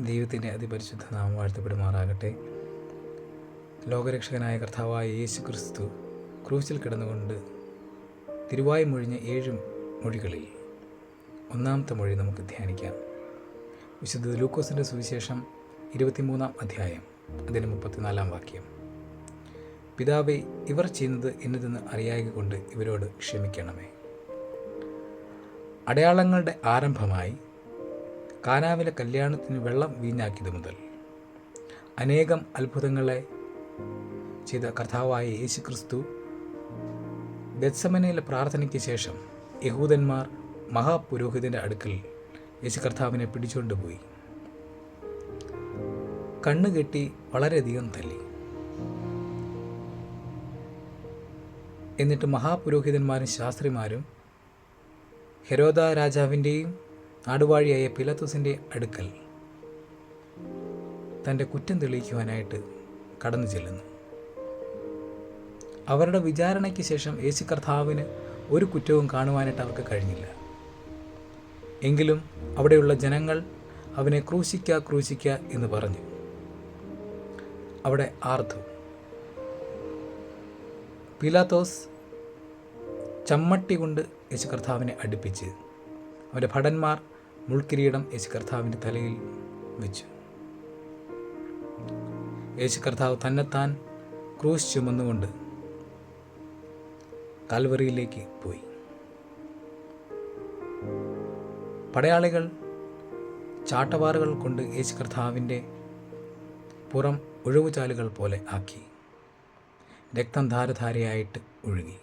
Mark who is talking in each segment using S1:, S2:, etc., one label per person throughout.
S1: ദൈവത്തിന്റെ അതിപരിശുദ്ധ നാമം വാഴ്ത്തപ്പെടുമാറാകട്ടെ. ലോകരക്ഷകനായ കർത്താവായ യേശു ക്രിസ്തു ക്രൂശിൽ കിടന്നുകൊണ്ട് തിരുവായി മൊഴിഞ്ഞ ഏഴ് മൊഴികളിൽ ഒന്നാമത്തെ മൊഴി നമുക്ക് ധ്യാനിക്കാം. വിശുദ്ധ ലൂക്കോസിന്റെ സുവിശേഷം ഇരുപത്തിമൂന്നാം അധ്യായം അതിന് മുപ്പത്തിനാലാം വാക്യം. പിതാവെ ഇവർ ചെയ്യുന്നത് എന്നതെന്ന് അറിയായകൊണ്ട് ഇവരോട് ക്ഷമിക്കണമേ. അടയാളങ്ങളുടെ ആരംഭമായി കാനാവിലെ കല്യാണത്തിന് വെള്ളം വീഞ്ഞാക്കിയത് മുതൽ അനേകം അത്ഭുതങ്ങളെ ചെയ്ത കർത്താവായ യേശു ക്രിസ്തു ഗത്സമനയിലെ പ്രാർത്ഥനയ്ക്ക് ശേഷം യഹൂദന്മാർ മഹാപുരോഹിതന്റെ അടുക്കൽ യേശു കർത്താവിനെ പിടിച്ചുകൊണ്ടുപോയി കണ്ണുകെട്ടി വളരെയധികം തല്ലി. എന്നിട്ട് മഹാപുരോഹിതന്മാരും ശാസ്ത്രിമാരും ഹെരോദ രാജാവിന്റെയും നാടുവാഴിയായ പിലത്തുസിന്റെ അടുക്കൽ തന്റെ കുറ്റം തെളിയിക്കുവാനായിട്ട് കടന്നു ചെല്ലുന്നു. അവരുടെ വിചാരണയ്ക്ക് ശേഷം യേശു കർത്താവിന് ഒരു കുറ്റവും കാണുവാനായിട്ട് അവർക്ക് കഴിഞ്ഞില്ല. എങ്കിലും അവിടെയുള്ള ജനങ്ങൾ അവനെ ക്രൂശിക്ക ക്രൂശിക്ക എന്ന് പറഞ്ഞു. അവിടെ ആർത്തു. പിലാത്തോസ് ചമ്മട്ടി കൊണ്ട് യേശു കർത്താവിനെ അടുപ്പിച്ച് അവന്റെ ഭടന്മാർ മുൾക്കിരീടം യേശു കർത്താവിന്റെ തലയിൽ വെച്ചു. യേശു കർത്താവ് തന്നെത്താൻ ക്രൂശ് ചുമന്നുകൊണ്ട് കാൽവറിയിലേക്ക് പോയി. പടയാളികൾ ചാട്ടവാറുകൾ കൊണ്ട് യേശു കർത്താവിന്റെ പുറം ഒഴിവുചാലുകൾ പോലെ ആക്കി. രക്തം ധാരധാരയായിട്ട് ഒഴുകി.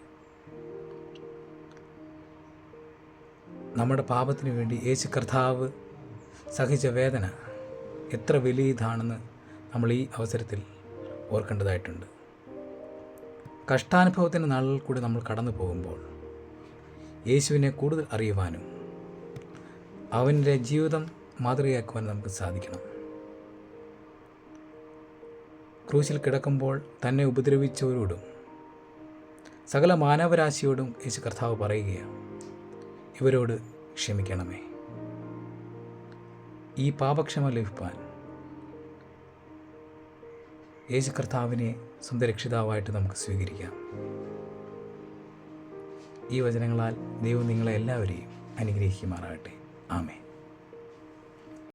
S1: നമ്മുടെ പാപത്തിന് വേണ്ടി യേശു കർത്താവ് സഹിച്ച വേദന എത്ര വലിയതാണെന്ന് നമ്മൾ ഈ അവസരത്തിൽ ഓർക്കേണ്ടതായിട്ടുണ്ട്. കഷ്ടാനുഭവത്തിന്റെ നാളിൽ കൂടി നമ്മൾ കടന്നു പോകുമ്പോൾ യേശുവിനെ കൂടുതൽ അറിയുവാനും അവന്റെ ജീവിതം മാതൃകയാക്കുവാനും നമുക്ക് സാധിക്കണം. ക്രൂശിൽ കിടക്കുമ്പോൾ തന്നെ ഉപദ്രവിച്ചവരോടും സകല മാനവരാശിയോടും യേശു കർത്താവ് പറയുകയാണ്. ഇവരോട് ക്ഷമിക്കണമേ. ഈ പാപക്ഷമ ലഭിപ്പാൻ യേശു കർത്താവിനെ സ്വന്തം രക്ഷിതാവായിട്ട് നമുക്ക് സ്വീകരിക്കാം. ഈ വചനങ്ങളാൽ ദൈവം നിങ്ങളെ എല്ലാവരെയും അനുഗ്രഹിക്കുമാറാകട്ടെ. ആമേ